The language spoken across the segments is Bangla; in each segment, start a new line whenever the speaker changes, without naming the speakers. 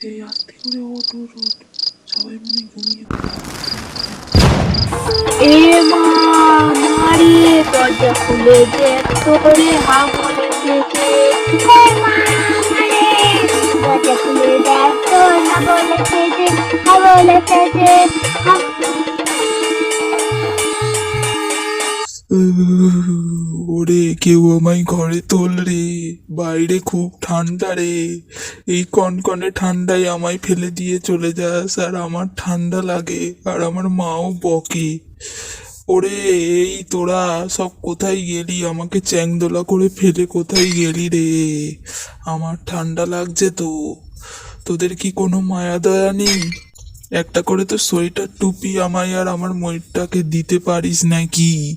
এই আস্তে করে ওঠ ওঠ ওঠ সবাই মনে ঘুমিয়ে
এ মা মারি দরজা খুলে দেখ তোরে হা বলেছে এ মা মারে দরজা খুলে দেখ তোর হা বলেছে যে হা বলেছে যে হা-
ওরে, কেউ আমায় ঘরে তোল রে বাইরে খুব ঠান্ডা রে। এই কনকনে ঠান্ডায় আমায় ফেলে দিয়ে চলে যাস, আর আমার ঠান্ডা লাগে, আর আমার মাও বকে। ওরে, এই তোরা সব কোথায় গেলি? আমাকে চ্যাংদোলা করে ফেলে কোথায় গেলি রে? আমার ঠান্ডা লাগছে তো। তোদের কি কোনো মায়া দয়া নেই? একটা করে তো সোয়েটার টুপি আমায় আর আমার ময়ূরটাকে দিতে পারিস নাকি?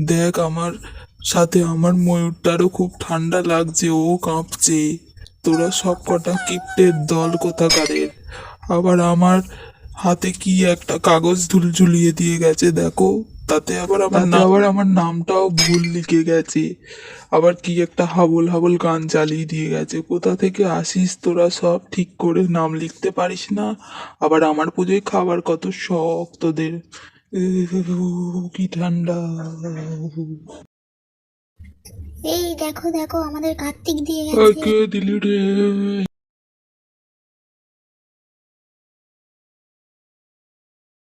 দেখ আমার সাথে আমার ময়ূরটারও খুব ঠান্ডা লাগছে ও কাঁপছে। তোরা সব কটা কিপ্টের দল কোথাকারের? আবার আমার হাতে কি একটা কাগজ ধুল ঝুলিয়ে দিয়ে গেছে দেখো। তাতে আবার আমার আবার আমার নামটাও ভুল লিখে গেছে। আবার কি একটা হাবল হাবল গান চালিয়ে দিয়ে গেছে। কোথা থেকে আসিস? তোরা সব ঠিক করে নাম লিখতে পারিস না। আবার আমার পুজোয় খাবার কত শখ তোদের। কি ঠান্ডা।
এই দেখো দেখো আমাদের কার্তিক দিয়ে গেছে।
কে দিলি রে?